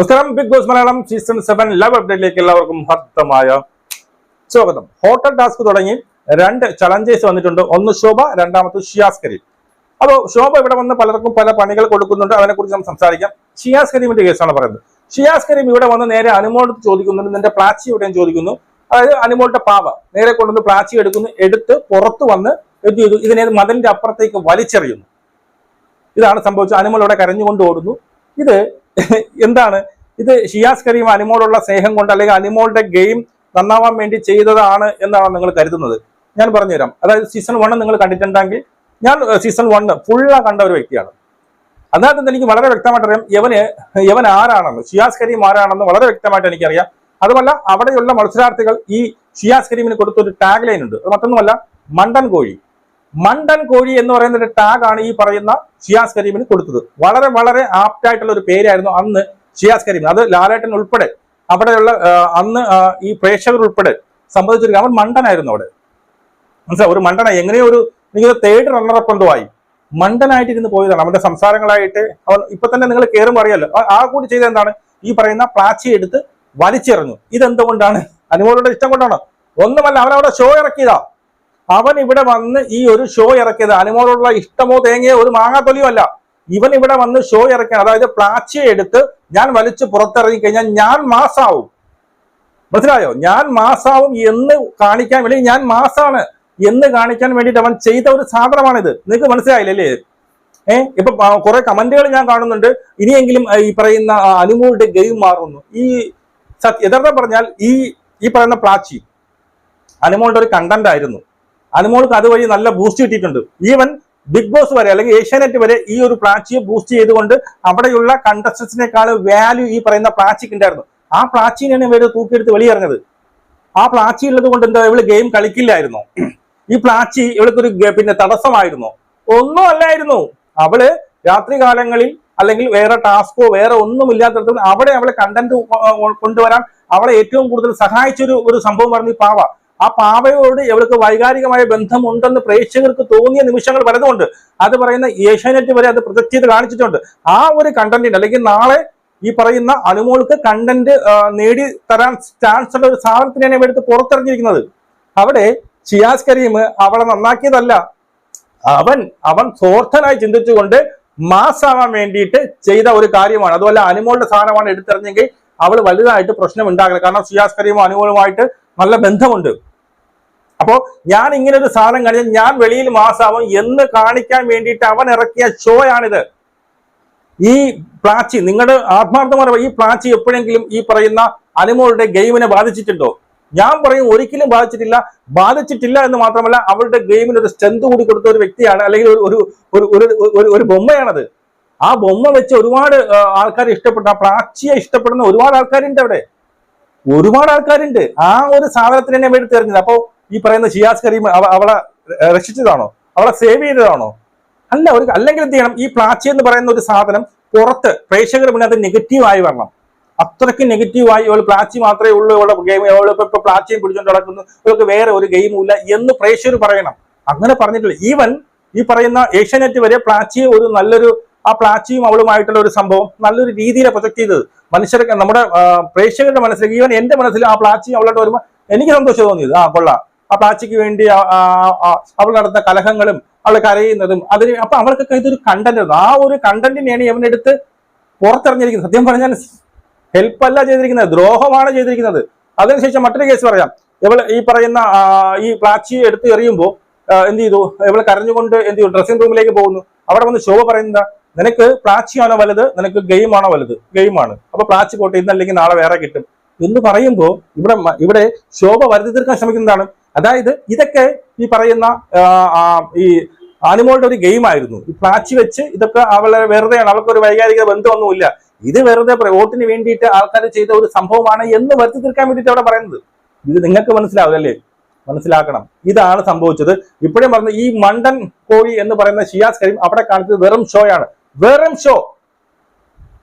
നമസ്കാരം. Bigg Boss Malayalam season seven love അപ്ഡേറ്റിലേക്ക് എല്ലാവർക്കും ഹർത്തമായ സ്വാഗതം. ഹോട്ടൽ ടാസ്ക് തുടങ്ങി രണ്ട് ചലഞ്ചേഴ്സ് വന്നിട്ടുണ്ട്. ഒന്ന് ശോഭ രണ്ടാമത്തെ ഷിയാസ് കരീം അപ്പോൾ ശോഭ ഇവിടെ വന്ന് പലർക്കും പല പണികൾ കൊടുക്കുന്നുണ്ട്. അതിനെ കുറിച്ച് നമുക്ക് സംസാരിക്കാം. ഷിയാസ്കരീമിന്റെ കേസാണ് പറയുന്നത്. ഷിയാസ്കരീം ഇവിടെ വന്ന് നേരെ അനുമോട് ചോദിക്കുന്നുണ്ട്. നിന്റെ പ്ലാച്ചി എവിടെയും ചോദിക്കുന്നു. അതായത് അനുമോളുടെ പാവ. നേരെ കൊണ്ടുവന്ന് പ്ലാച്ചി എടുക്കുന്നു. എടുത്ത് പുറത്ത് വന്ന് എന്ത് ചെയ്തു? ഇതിനെ മതിലിന്റെ അപ്പുറത്തേക്ക് വലിച്ചെറിയുന്നു. ഇതാണ് സംഭവിച്ചത്. അനുമോൾ ഇവിടെ കരഞ്ഞുകൊണ്ട് ഓടുന്നു. ഇത് എന്താണ്? ഇത് ഷിയാസ് കരീം അനിമോളുള്ള സ്നേഹം കൊണ്ട് അല്ലെങ്കിൽ അനിമോളുടെ ഗെയിം നന്നാവാൻ വേണ്ടി ചെയ്തതാണ് എന്നാണ് നിങ്ങൾ കരുതുന്നത്. ഞാൻ പറഞ്ഞുതരാം. അതായത് സീസൺ വൺ നിങ്ങൾ കണ്ടിട്ടുണ്ടെങ്കിൽ ഞാൻ സീസൺ വണ്ണ് ഫുള്ളാ കണ്ട ഒരു വ്യക്തിയാണ്. അതിനകത്ത് എനിക്ക് വളരെ വ്യക്തമായിട്ട് അറിയാം യവന് യവൻ ആരാണെന്ന് ഷിയാസ് കരീം ആരാണെന്ന് വളരെ വ്യക്തമായിട്ട് എനിക്കറിയാം. അതുമല്ല അവിടെയുള്ള മത്സരാർത്ഥികൾ ഈ ഷിയാസ് കരീമിന് കൊടുത്തൊരു ടാഗ് ലൈൻ ഉണ്ട്. അത് മറ്റൊന്നുമല്ല മണ്ടൻ കോഴി. മണ്ടൻ കോഴി എന്ന് പറയുന്ന ഒരു ടാഗാണ് ഈ പറയുന്ന ഷിയാസ് കരീമിന് കൊടുത്തത്. വളരെ വളരെ ആപ്റ്റ് ആയിട്ടുള്ള ഒരു പേരായിരുന്നു അന്ന് ഷിയാസ് കരീം. അത് ലാലേട്ടൻ ഉൾപ്പെടെ അവിടെയുള്ള അന്ന് ഈ പ്രേക്ഷകർ ഉൾപ്പെടെ സംബന്ധിച്ചൊരു അവൻ മണ്ടനായിരുന്നു അവിടെ. മനസ്സിലായി ഒരു മണ്ടനായി. എങ്ങനെയോ ഒരു ഇങ്ങനെ തേർഡ് റണ്ണറപ്പ് എന്തോ ആയി. മണ്ടനായിട്ട് ഇരുന്ന് പോയതാണ്. അവന്റെ സംസാരങ്ങളായിട്ട് അവൻ ഇപ്പൊ തന്നെ നിങ്ങൾ കയറുമ്പോൾ അറിയാലോ. ആ- കൂടി ചെയ്ത എന്താണ്? ഈ പറയുന്ന പ്ലാച്ചി എടുത്ത് വലിച്ചെറിഞ്ഞു. ഇതെന്തുകൊണ്ടാണ്? അനുമോളുടെ ഇഷ്ടം കൊണ്ടാണ്? ഒന്നുമല്ല അവൻ അവിടെ ഷോ ഇറക്കിയതാ. അവൻ ഇവിടെ വന്ന് ഈ ഒരു ഷോ ഇറക്കിയത്. അനുമോളുള്ള ഇഷ്ടമോ തേങ്ങയോ ഒരു മാങ്ങാത്തൊലിയോ അല്ല. ഇവൻ ഇവിടെ വന്ന് ഷോ ഇറക്കിയ അതായത് പ്ലാച്ചിയെ എടുത്ത് ഞാൻ വലിച്ചു പുറത്തിറങ്ങി കഴിഞ്ഞാൽ ഞാൻ മാസാവും. മനസ്സിലായോ? ഞാൻ മാസാവും എന്ന് കാണിക്കാൻ വേണ്ടി ഞാൻ മാസാണ് എന്ന് കാണിക്കാൻ വേണ്ടിയിട്ട് അവൻ ചെയ്ത ഒരു സാധനമാണിത്. നിങ്ങൾക്ക് മനസ്സിലായില്ലല്ലേ? ഏഹ് ഇപ്പൊ കുറെ കമന്റുകൾ ഞാൻ കാണുന്നുണ്ട്. ഇനിയെങ്കിലും ഈ പറയുന്ന അനുമോളുടെ ഗെയിം മാറുന്നു. ഈ യഥാർത്ഥം പറഞ്ഞാൽ ഈ ഈ പറയുന്ന പ്ലാച്ചി അനുമോളുടെ ഒരു കണ്ടന്റ് ആയിരുന്നു. അനുമോൾക്ക് അതുവഴി നല്ല ബൂസ്റ്റ് കിട്ടിയിട്ടുണ്ട്. ഈവൻ ബിഗ് ബോസ് വരെ അല്ലെങ്കിൽ ഏഷ്യാനെറ്റ് വരെ ഈ ഒരു പ്ലാച്ചിയെ ബൂസ്റ്റ് ചെയ്തുകൊണ്ട് അവിടെയുള്ള കണ്ടസ്റ്റൻസിനേക്കാൾ വാല്യൂ ഈ പറയുന്ന പ്ലാച്ചിക്ക് ഉണ്ടായിരുന്നു. ആ പ്ലാച്ചിനെയാണ് ഇവർ തൂക്കിയെടുത്ത് വെളിയിറങ്ങത് ആ പ്ലാച്ചി ഉള്ളത് കൊണ്ട് എന്താ ഇവൾ ഗെയിം കളിക്കില്ലായിരുന്നു. ഈ പ്ലാച്ചി ഇവൾക്കൊരു പിന്നെ തടസ്സമായിരുന്നു. ഒന്നും അല്ലായിരുന്നു. അവൾ രാത്രി കാലങ്ങളിൽ അല്ലെങ്കിൽ വേറെ ടാസ്കോ വേറെ ഒന്നും ഇല്ലാത്തടത്ത് അവിടെ അവളെ കണ്ടന്റ് കൊണ്ടുവരാൻ അവളെ ഏറ്റവും കൂടുതൽ സഹായിച്ചൊരു ഒരു സംഭവം പറഞ്ഞു പാവ. ആ പാവയോട് ഇവർക്ക് വൈകാരികമായ ബന്ധമുണ്ടെന്ന് പ്രേക്ഷകർക്ക് തോന്നിയ നിമിഷങ്ങൾ പലതുമുണ്ട് അത് പറയുന്ന ഏഷ്യാനെറ്റ് വരെ അത് പ്രൊജക്ട് ചെയ്ത് കാണിച്ചിട്ടുണ്ട്. ആ ഒരു കണ്ടന്റിന് അല്ലെങ്കിൽ നാളെ ഈ പറയുന്ന അനുമോൾക്ക് കണ്ടന്റ് നേടി തരാൻ ചാൻസ് ഉള്ള ഒരു സാധനത്തിനാണ് ഇവ എടുത്ത് പുറത്തിറങ്ങിയിരിക്കുന്നത്. അവിടെ ഷിയാസ് കരീം അവളെ നന്നാക്കിയതല്ല. അവൻ അവൻ സ്വാർത്ഥനായി ചിന്തിച്ചുകൊണ്ട് മാസാവാൻ വേണ്ടിയിട്ട് ചെയ്ത ഒരു കാര്യമാണ്. അതുപോലെ അനുമോളുടെ സാധനമാണ് എടുത്തെറിഞ്ഞെങ്കിൽ അവൾ വലുതായിട്ട് പ്രശ്നം ഉണ്ടാകില്ല കാരണം ഷിയാസ് കരീമും അനുമോളുമായിട്ട് നല്ല ബന്ധമുണ്ട്. അപ്പോ ഞാൻ ഇങ്ങനെ ഒരു സാധനം കഴിഞ്ഞാൽ ഞാൻ വെളിയിൽ മാസാവും എന്ന് കാണിക്കാൻ വേണ്ടിയിട്ട് അവൻ ഇറക്കിയ ഷോ ആണിത്. ഈ പ്ലാച്ചി നിങ്ങളുടെ ആത്മാർത്ഥമായ ഈ പ്ലാച്ചി എപ്പോഴെങ്കിലും ഈ പറയുന്ന അനുമോളുടെ ഗെയിമിനെ ബാധിച്ചിട്ടുണ്ടോ? ഞാൻ പറയും ഒരിക്കലും ബാധിച്ചിട്ടില്ല. ബാധിച്ചിട്ടില്ല എന്ന് മാത്രമല്ല അവരുടെ ഗെയിമിന് ഒരു സ്ട്രെങ്ത് കൂടി കൊടുത്ത ഒരു വ്യക്തിയാണ് അല്ലെങ്കിൽ ഒരു ഒരു ഒരു ഒരു- ബൊമ്മയാണത്. ആ ബൊമ്മ വെച്ച് ഒരുപാട് ആൾക്കാർ ഇഷ്ടപ്പെട്ട. ആ പ്ലാച്ചിയെ ഇഷ്ടപ്പെടുന്ന ഒരുപാട് ആൾക്കാരുണ്ട് അവിടെ. ഒരുപാട് ആൾക്കാരുണ്ട്. ആ ഒരു സാധനത്തിന് തന്നെ വേണ്ടി തെരഞ്ഞത്. അപ്പോ ഈ പറയുന്ന ഷിയാസ് കരീം അവളെ രക്ഷിച്ചതാണോ? അവളെ സേവ് ചെയ്തതാണോ? അല്ല ഒരു അല്ലെങ്കിൽ എന്ത് ചെയ്യണം? ഈ പ്ലാച്ചി എന്ന് പറയുന്ന ഒരു സാധനം പുറത്ത് പ്രേക്ഷകർ പിന്നെ അത് നെഗറ്റീവ് ആയി വരണം. അത്രയ്ക്ക് നെഗറ്റീവ് ആയി ഇവൾ പ്ലാച്ചി മാത്രമേ ഉള്ളൂ ഇവളുടെ ഗെയിം ഇവളിപ്പോ ഇപ്പൊ പ്ലാച്ചിയും പിടിച്ചോണ്ട് നടക്കുന്നു. ഇവൾക്ക് വേറെ ഒരു ഗെയിമും ഇല്ല എന്ന് പ്രേക്ഷകർ പറയണം. അങ്ങനെ പറഞ്ഞിട്ടില്ല. ഈവൻ ഈ പറയുന്ന ഏഷ്യാനെറ്റ് വരെ പ്ലാച്ചി ഒരു നല്ലൊരു ആ പ്ലാച്ചിയും അവളുമായിട്ടുള്ള ഒരു സംഭവം നല്ലൊരു രീതിയിൽ പ്രൊജക്ട് ചെയ്തത്. മനുഷ്യർക്ക് നമ്മുടെ പ്രേക്ഷകരുടെ മനസ്സിലേക്ക് ഈവൻ എന്റെ മനസ്സിൽ ആ പ്ലാച്ചി അവളോട്ട് വരുമ്പോൾ എനിക്ക് സന്തോഷം തോന്നിയത്. ആ കൊള്ളാം. ആ വേണ്ടി അവൾ നടന്ന കലഹങ്ങളും അവൾ കരയുന്നതും അതിന് അപ്പൊ അവർക്കൊക്കെ ഇതൊരു കണ്ടന്റ് ആ ഒരു കണ്ടന്റിനെയാണ് ഇവനെടുത്ത് പുറത്തിറങ്ങിയിരിക്കുന്നത്. സത്യം പറഞ്ഞാൽ ഹെൽപ്പ് അല്ല ചെയ്തിരിക്കുന്നത് ദ്രോഹമാണ് ചെയ്തിരിക്കുന്നത്. അതിനുശേഷം മറ്റൊരു കേസ് പറയാം. ഇവൾ ഈ പറയുന്ന ഈ പ്ലാച്ചി എടുത്ത് എറിയുമ്പോൾ എന്ത് ചെയ്തു? ഇവൾ കരഞ്ഞുകൊണ്ട് എന്ത് ചെയ്തു? ഡ്രസ്സിംഗ് റൂമിലേക്ക് പോകുന്നു. അവിടെ വന്ന് ശോഭ പറയുന്നത് നിനക്ക് പ്ലാച്ചിയാണോ വലുത്? നിനക്ക് ഗെയിമാണോ വലുത്? ഗെയിമാണ് അപ്പൊ പ്ലാച്ചി പോട്ടെ ഇന്നല്ലെങ്കിൽ നാളെ വേറെ കിട്ടും. എന്ന് പറയുമ്പോൾ ഇവിടെ ഇവിടെ ശോഭ വരുത്തി തീർക്കാൻ ശ്രമിക്കുന്നതാണ്. അതായത് ഇതൊക്കെ ഈ പറയുന്ന ഈ ആനിമോളുടെ ഒരു ഗെയിം ആയിരുന്നു. ഈ പ്ലാച്ചി വെച്ച് ഇതൊക്കെ അവളെ വെറുതെയാണ് അവൾക്ക് ഒരു വൈകാരിക ബന്ധമൊന്നുമില്ല. ഇത് വെറുതെ വോട്ടിന് വേണ്ടിയിട്ട് ആൾക്കാർ ചെയ്ത ഒരു സംഭവമാണ് എന്ന് വരുത്തി തീർക്കാൻ വേണ്ടിയിട്ട് അവിടെ പറയുന്നത്. ഇത് നിങ്ങൾക്ക് മനസ്സിലാവും അല്ലേ? മനസ്സിലാക്കണം. ഇതാണ് സംഭവിച്ചത്. ഇപ്പോഴും പറഞ്ഞ ഈ മണ്ടൻ കോഴി എന്ന് പറയുന്ന ഷിയാസ് കരീം അവിടെ കാണിച്ചത് വെറും ഷോയാണ് വെറും ഷോ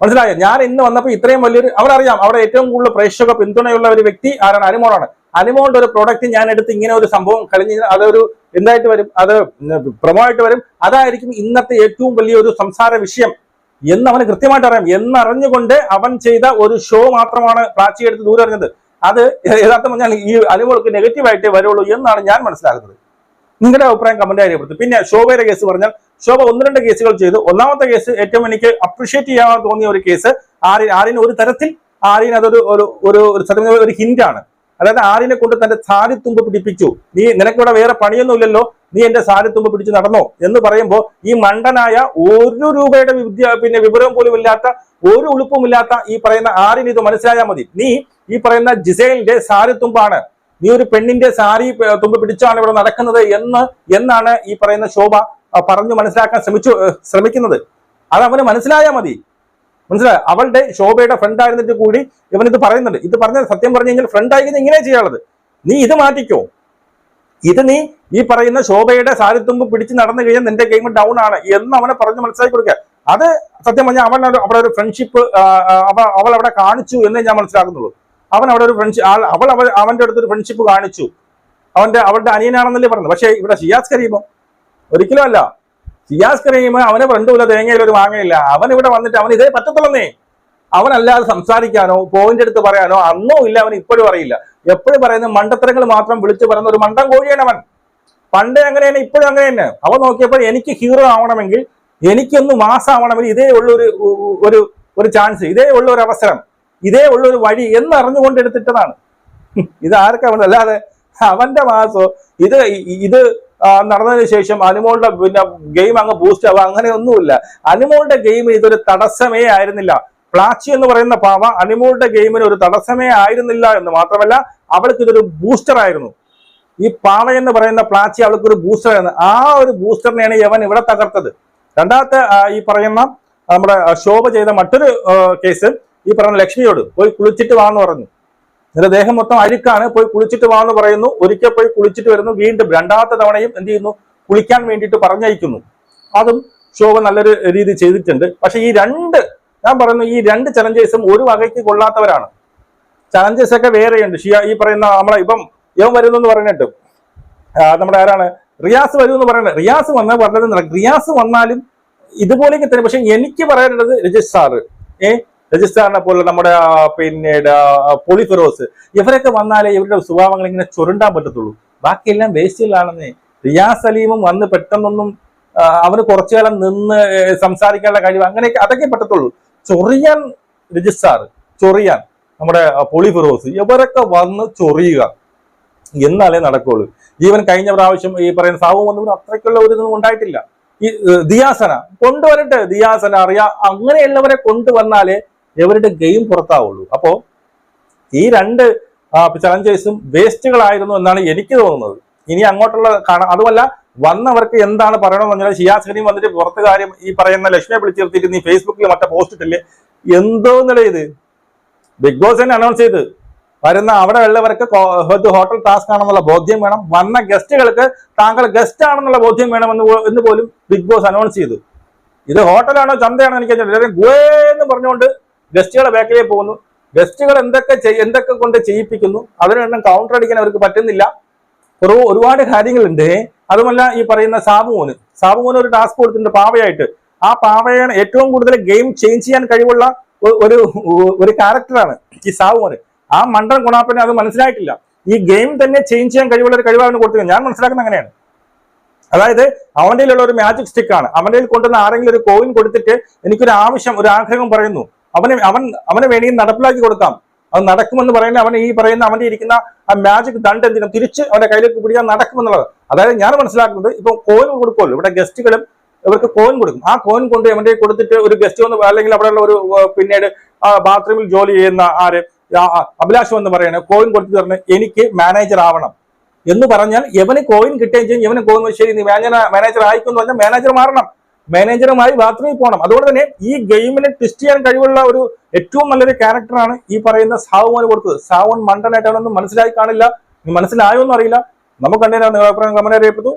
മനസ്സിലായോ? ഞാൻ ഇന്ന് വന്നപ്പോൾ ഇത്രയും വലിയൊരു അവരറിയാം അവിടെ ഏറ്റവും കൂടുതൽ പ്രേക്ഷക പിന്തുണയുള്ള ഒരു വ്യക്തി ആരാണ്? അനുമോളാണ് അനുമോളുടെ ഒരു പ്രോഡക്റ്റ് ഞാൻ എടുത്ത് ഇങ്ങനെ ഒരു സംഭവം കഴിഞ്ഞാൽ അതൊരു എന്തായിട്ട് വരും അത് പ്രമോ ആയിട്ട് വരും അതായിരിക്കും ഇന്നത്തെ ഏറ്റവും വലിയൊരു സംസാര വിഷയം എന്ന് അവന് കൃത്യമായിട്ട് അറിയാം എന്നറിഞ്ഞുകൊണ്ട് അവൻ ചെയ്ത ഒരു ഷോ മാത്രമാണ് പ്രാച്ചി എടുത്ത് ദൂരെ അറിഞ്ഞത് അത് യഥാർത്ഥം പറഞ്ഞാൽ ഈ അനുമോൾക്ക് നെഗറ്റീവായിട്ടേ വരുള്ളൂ എന്നാണ് ഞാൻ മനസ്സിലാക്കുന്നത് നിങ്ങളുടെ അഭിപ്രായം കമന്റ് രേഖപ്പെടുത്തും പിന്നെ ശോഭയുടെ കേസ് പറഞ്ഞാൽ ശോഭ ഒന്ന് രണ്ട് കേസുകൾ ചെയ്തു ഒന്നാമത്തെ കേസ് ഏറ്റവും എനിക്ക് അപ്രീഷിയേറ്റ് ചെയ്യാൻ തോന്നിയ ഒരു കേസ് ആര്യൻ ആര്യൻ ഒരു തരത്തിൽ ആര്യൻ അതൊരു ഒരു ഒരു ഒരു ഹിന്റാണ് അതായത് ആര്യനെ കൊണ്ട് തന്റെ സാരിത്തുമ്പ് പിടിപ്പിച്ചു. നീ നിനക്കിവിടെ വേറെ പണിയൊന്നുമില്ലല്ലോ. നീ എന്റെ സാരിത്തുമ്പ് പിടിച്ച് നടന്നോ എന്ന് പറയുമ്പോൾ ഈ മണ്ടനായ ഒരു രൂപയുടെ വിദ്യ പിന്നെ വിവരം പോലും ഇല്ലാത്ത ഒരു ഉളുപ്പുമില്ലാത്ത ഈ പറയുന്ന ആരിന് ഇത് മനസ്സിലായാൽ മതി. നീ ഈ പറയുന്ന ജിസൈലിന്റെ സാരിത്തുമ്പാണ്. നീ ഒരു പെണ്ണിന്റെ സാരി തുമ്പ് പിടിച്ചാണ് ഇവിടെ നടക്കുന്നത് എന്ന് എന്നാണ് ഈ പറയുന്ന ശോഭ പറഞ്ഞു മനസ്സിലാക്കാൻ ശ്രമിച്ചു ശ്രമിക്കുന്നത്. അത് അവന് മനസ്സിലായാൽ മതി. മനസ്സിലായോ? അവളുടെ ശോഭയുടെ ഫ്രണ്ട് ആയിരുന്നിട്ട് കൂടി ഇവൻ ഇത് പറയുന്നുണ്ട്. ഇത് പറഞ്ഞ സത്യം പറഞ്ഞു കഴിഞ്ഞാൽ ഫ്രണ്ട് ആയി ഇങ്ങനെ ചെയ്യാനുള്ളത്. നീ ഇത് മാറ്റിക്കോ. ഇത് നീ ഈ പറയുന്ന ശോഭയുടെ സാരിത്തുമ്പ് പിടിച്ച് നടന്നു കഴിഞ്ഞാൽ നിന്റെ ഗെയിം ഡൗൺ ആണ് എന്ന് അവനെ പറഞ്ഞ് മനസ്സിലാക്കി കൊടുക്കുക. അത് സത്യം പറഞ്ഞാൽ അവൻ അവിടെ ഒരു ഫ്രണ്ട്ഷിപ്പ് അവൾ അവിടെ കാണിച്ചു എന്നേ ഞാൻ മനസ്സിലാക്കുന്നുള്ളൂ. അവൻ അവിടെ ഒരു ഫ്രണ്ട്ഷിപ്പ് അവൾ അവൾ അവന്റെ അടുത്ത് ഒരു ഫ്രണ്ട്ഷിപ്പ് കാണിച്ചു. അവന്റെ അവളുടെ അനിയനാണെന്നല്ലേ പറഞ്ഞത്. പക്ഷേ ഇവിടെ ഷിയാസ് കരീമോ? ഒരിക്കലും അല്ല. ഷിയാസ് കരീം അവന് ഫ്രണ്ടുമില്ല തേങ്ങയില്ല ഒരു മാങ്ങയില്ല. അവൻ ഇവിടെ വന്നിട്ട് അവൻ ഇതേ പറ്റത്തുള്ളന്നേ. അവനല്ലാതെ സംസാരിക്കാനോ പോയിന്റ് എടുത്ത് പറയാനോ അന്നോ ഇല്ല അവൻ ഇപ്പോഴും അറിയില്ല. എപ്പോഴും പറയുന്ന മണ്ടത്തരങ്ങൾ മാത്രം വിളിച്ചു പറയുന്ന ഒരു മണ്ടം കോഴിയാണ് അവൻ. പണ്ടേ തന്നെ ഇപ്പോഴും അങ്ങനെ തന്നെ അവൻ നോക്കിയപ്പോൾ എനിക്ക് ഹീറോ ആവണമെങ്കിൽ എനിക്കൊന്ന് മാസാവണമെങ്കിൽ ഇതേ ഉള്ളൊരു ഒരു ഒരു ചാൻസ് ഇതേ ഉള്ള ഒരു അവസരം ഇതേ ഉള്ള ഒരു വഴി എന്ന് അറിഞ്ഞുകൊണ്ട് എടുത്തിട്ടതാണ്. ഇത് ആർക്കാ വേണ്ടത് അല്ലാതെ അവന്റെ മാസോ ഇത് ഇത് നടന്നതിന് ശേഷം അനുമോളുടെ പിന്നെ ഗെയിം അങ്ങ് ബൂസ്റ്റ് ആവുക അങ്ങനെയൊന്നുമില്ല. അനുമോളുടെ ഗെയിം ഇതൊരു തടസ്സമേ ആയിരുന്നില്ല. പ്ലാച്ചി എന്ന് പറയുന്ന പാവ അനുമോളുടെ ഗെയിമിന് ഒരു തടസ്സമേ ആയിരുന്നില്ല എന്ന് മാത്രമല്ല അവൾക്ക് ഇതൊരു ബൂസ്റ്റർ ആയിരുന്നു. ഈ പാവ എന്ന് പറയുന്ന പ്ലാച്ചി അവൾക്ക് ഒരു ബൂസ്റ്റർ ആയിരുന്നു. ആ ഒരു ബൂസ്റ്ററിനെയാണ് യവൻ ഇവിടെ തകർത്തത്. രണ്ടാമത്തെ ഈ പറയുന്ന നമ്മുടെ ശോഭ ചെയ്ത മറ്റൊരു കേസ് ഈ പറയുന്ന ലക്ഷ്മിയോട് പോയി കുളിച്ചിട്ട് വാന്ന് പറഞ്ഞു. നിന്റെ ദേഹം മൊത്തം അഴുക്കാണ്. പോയി കുളിച്ചിട്ട് വാ എന്ന് പറയുന്നു. ഒരിക്കൽ പോയി കുളിച്ചിട്ട് വരുന്നു. വീണ്ടും രണ്ടാമത്തെ തവണയും എന്ത് ചെയ്യുന്നു? കുളിക്കാൻ വേണ്ടിയിട്ട് പറഞ്ഞയക്കുന്നു. അതും ശോഭ നല്ലൊരു രീതി ചെയ്തിട്ടുണ്ട്. പക്ഷെ ഈ രണ്ട് ഞാൻ പറയുന്നു ഈ രണ്ട് ചലഞ്ചേഴ്സും ഒരു വകയ്ക്ക് കൊള്ളാത്തവരാണ്. ചലഞ്ചേഴ്സ് ഒക്കെ വേറെയുണ്ട്. ഷിയ ഈ പറയുന്ന നമ്മളെ ഇപ്പം ഇവൻ വരുന്നു എന്ന് പറഞ്ഞിട്ട് നമ്മുടെ ആരാണ്? റിയാസ് വരും എന്ന് പറയുന്നത് റിയാസ് വന്നാൽ പറഞ്ഞത് റിയാസ് വന്നാലും ഇതുപോലെയൊക്കെ തന്നെ. പക്ഷെ എനിക്ക് പറയാനുള്ളത് രജിസ് സാറ്. ഏ രജിത് സാറിനെ പോലെ നമ്മുടെ പിന്നീട് ആ, ഇവരൊക്കെ വന്നാലേ ഇവരുടെ സ്വഭാവങ്ങൾ ഇങ്ങനെ ചുരുണ്ടാൻ പറ്റത്തുള്ളൂ. ബാക്കിയെല്ലാം വേസ്റ്റിലാണെന്ന്. റിയാസ് സലീമും വന്ന് പെട്ടെന്നൊന്നും അവന് കുറച്ചു കാലം നിന്ന് സംസാരിക്കാനുള്ള കഴിവ് അങ്ങനെയൊക്കെ അതൊക്കെ പറ്റത്തുള്ളൂ. ചൊറിയാൻ രജിസ്ട്രാർ ചൊറിയാൻ നമ്മുടെ പോളിഫറോസ് പൊളി ഫിറോസ് ഇവരൊക്കെ വന്ന് ചൊറിയുക. എന്നാലേ നടക്കുള്ളൂ. ജീവൻ കഴിഞ്ഞ പ്രാവശ്യം ഈ പറയുന്ന സാവു വന്നവരും അത്രയ്ക്കുള്ള ഒരു ഇതൊന്നും ഉണ്ടായിട്ടില്ല. ഈ ദിയാസന കൊണ്ടുവരട്ടെ ദിയാസന അറിയാ അങ്ങനെയുള്ളവരെ കൊണ്ടുവന്നാലേ ഇവരുടെ ഗെയിം പുറത്താവുള്ളൂ. അപ്പോ ഈ രണ്ട് ചലഞ്ചേഴ്സും വേസ്റ്റുകളായിരുന്നു എന്നാണ് എനിക്ക് തോന്നുന്നത്. ഇനി അങ്ങോട്ടുള്ള അതുമല്ല വന്നവർക്ക് എന്താണ് പറയണമെന്ന് പറഞ്ഞാൽ ഷിയാസ് കരീം വന്നിട്ട് പുറത്ത് കാര്യം ഈ പറയുന്ന ലക്ഷ്മിയെ വിളിച്ചു നിർത്തിയിട്ട് നീ ഫേസ്ബുക്കിൽ മറ്റേ പോസ്റ്റ് ഇട്ടില്ലേ? എന്തോന്നല്ലേ ഇത്? ബിഗ് ബോസ് തന്നെ അനൗൺസ് ചെയ്ത്. വരുന്ന അവിടെ ഉള്ളവർക്ക് ഹോട്ടൽ ടാസ്ക് ആണെന്നുള്ള ബോധ്യം വേണം. വന്ന ഗസ്റ്റുകൾക്ക് താങ്കൾ ഗസ്റ്റ് ആണെന്നുള്ള ബോധ്യം വേണമെന്ന് എന്ന് പോലും ബിഗ് ബോസ് അനൗൺസ് ചെയ്തു. ഇത് ഹോട്ടലാണോ ചന്തയാണോ എനിക്ക്. ഗുവേ എന്ന് പറഞ്ഞുകൊണ്ട് ഗസ്റ്റുകളെ ബാക്കിലേക്ക് പോകുന്നു. ഗസ്റ്റുകൾ എന്തൊക്കെ എന്തൊക്കെ കൊണ്ട് ചെയ്യിപ്പിക്കുന്നു അതിനെണ്ണം കൗണ്ടർ അടിക്കാൻ അവർക്ക് പറ്റുന്നില്ല. കുറവ് ഒരുപാട് കാര്യങ്ങളുണ്ട്. അതുമല്ല ഈ പറയുന്ന സാബുമോന്. സാബുമോന് ഒരു ടാസ്ക് കൊടുത്തിട്ടുണ്ട് പാവയായിട്ട്. ആ പാവയാണ് ഏറ്റവും കൂടുതൽ ഗെയിം ചേഞ്ച് ചെയ്യാൻ കഴിവുള്ള ഒരു ഒരു ക്യാരക്ടറാണ് ഈ സാബുമോന്. ആ മണ്ടൻ ഗുണാപ്പനെ അത് മനസ്സിലായിട്ടില്ല. ഈ ഗെയിം തന്നെ ചേഞ്ച് ചെയ്യാൻ കഴിവുള്ള ഒരു കഴിവാണ് കൊടുത്തത് ഞാൻ മനസ്സിലാക്കുന്ന അങ്ങനെയാണ്. അതായത് അവന്റെ ഒരു മാജിക് സ്റ്റിക്കാണ് അവന്റെ കൊണ്ടുവന്ന ആരെങ്കിലും ഒരു കോയിൻ കൊടുത്തിട്ട് എനിക്കൊരു ആവശ്യം ഒരു ആഗ്രഹം പറയുന്നു. അവന് അവൻ അവന് വേണമെങ്കിൽ നടപ്പിലാക്കി കൊടുക്കാം. അത് നടക്കുമെന്ന് പറയുന്നത് അവൻ ഈ പറയുന്ന അവന്റെ ഇരിക്കുന്ന ആ മാജിക് ദണ്ട് എന്തിനും തിരിച്ച് അവന്റെ കയ്യിലേക്ക് പിടിക്കാൻ നടക്കുമെന്നുള്ളത്. അതായത് ഞാൻ മനസ്സിലാക്കുന്നത് ഇപ്പൊ കോയിൻ കൊടുക്കുമല്ലോ. ഇവിടെ ഗസ്റ്റുകളും ഇവർക്ക് കോയിൻ കൊടുക്കും. ആ കോയിൻ കൊണ്ട് അവന്റെ കൊടുത്തിട്ട് ഒരു ഗസ്റ്റ് വന്ന് അല്ലെങ്കിൽ അവിടെയുള്ള ഒരു പിന്നീട് ബാത്റൂമിൽ ജോലി ചെയ്യുന്ന ആര്? ആ, എന്ന് പറയുന്നത് കോയിൻ കൊടുത്തു പറഞ്ഞ് എനിക്ക് മാനേജർ ആവണം. എന്ന് പറഞ്ഞാൽ എവന് കോയിൻ കിട്ടുകയും ചെയ്യും എവന് കോയിൻ ശരി നീ മാനേജർ മാനേജർ ആയിക്കെന്ന് പറഞ്ഞാൽ മാനേജർ മാറണം. മാനേജറുമായി ബാത്റൂമിൽ പോകണം. അതുകൊണ്ട് തന്നെ ഈ ഗെയിമിനെ ട്വിസ്റ്റ് ചെയ്യാൻ കഴിവുള്ള ഒരു ഏറ്റവും നല്ലൊരു ക്യാരക്ടറാണ് ഈ പറയുന്ന സാവുമോന് കൊടുത്തത്. സാവോൻ മണ്ടനായിട്ട് അവനൊന്നും മനസ്സിലായി കാണില്ല. മനസ്സിലായോ എന്നറിയില്ല. നമുക്ക് കണ്ടേ അഭിപ്രായം കമന്റ് അറിയപ്പെട്ടു.